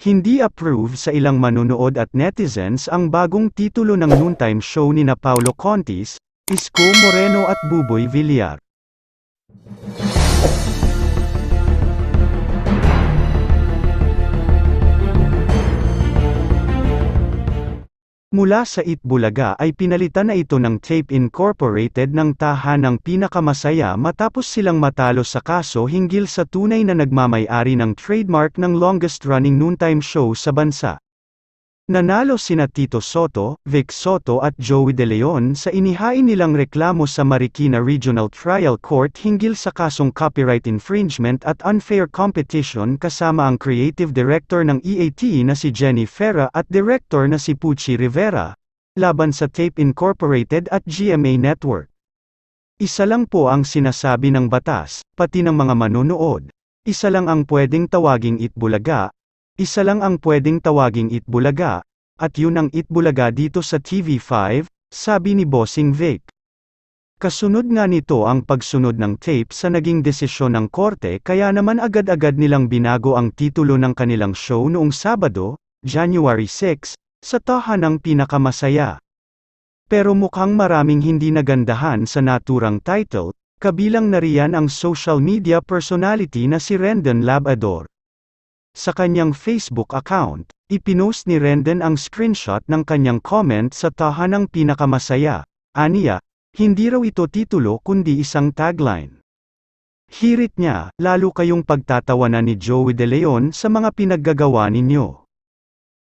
Hindi approve sa ilang manunood at netizens ang bagong titulo ng noontime show ni na Paulo Contis, Isko Moreno at Buboy Villar. Mula sa Itbulaga ay pinalitan na ito ng Tape Incorporated ng tahanang pinakamasaya matapos silang matalo sa kaso hinggil sa tunay na nagmamay-ari ng trademark ng longest-running noontime show sa bansa. Nanalo sina Tito Soto, Vic Soto at Joey De Leon sa inihain nilang reklamo sa Marikina Regional Trial Court hinggil sa kasong copyright infringement at unfair competition kasama ang creative director ng EAT na si Jenny Ferra at director na si Pucci Rivera, laban sa Tape Incorporated at GMA Network. Isa lang po ang sinasabi ng batas, pati ng mga manonood. Isa lang ang pwedeng tawaging Itbulaga, isa lang ang pwedeng tawaging Itbulaga, at yun ang Itbulaga dito sa TV5, sabi ni Bossing Vic. Kasunod nga nito ang pagsunod ng tape sa naging desisyon ng korte kaya naman agad-agad nilang binago ang titulo ng kanilang show noong Sabado, January 6, sa tahanang pinakamasaya. Pero mukhang maraming hindi nagandahan sa naturang title, kabilang na riyan ang social media personality na si Rendon Labador. Sa kanyang Facebook account, ipinost ni Rendon ang screenshot ng kanyang comment sa tahanang pinakamasaya. Aniya, hindi raw ito titulo kundi isang tagline. Hirit niya, lalo kayong pagtatawanan ni Joey De Leon sa mga pinaggagawa ninyo.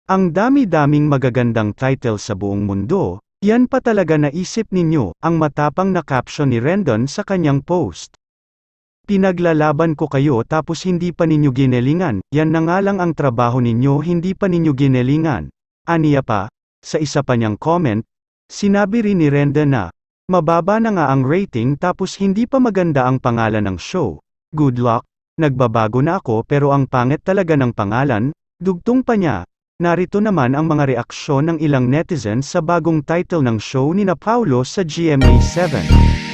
Ang dami-daming magagandang title sa buong mundo, yan pa talaga naisip ninyo, ang matapang na caption ni Rendon sa kanyang post. Pinaglalaban ko kayo tapos hindi pa ninyo ginelingan, yan na nga lang ang trabaho ninyo hindi pa ninyo ginelingan. Aniya pa, sa isa pa niyang comment, sinabi rin ni Renda na, mababa na nga ang rating tapos hindi pa maganda ang pangalan ng show. Good luck, nagbabago na ako pero ang pangit talaga ng pangalan, dugtong pa niya. Narito naman ang mga reaksyon ng ilang netizens sa bagong title ng show ni na Paulo sa GMA7.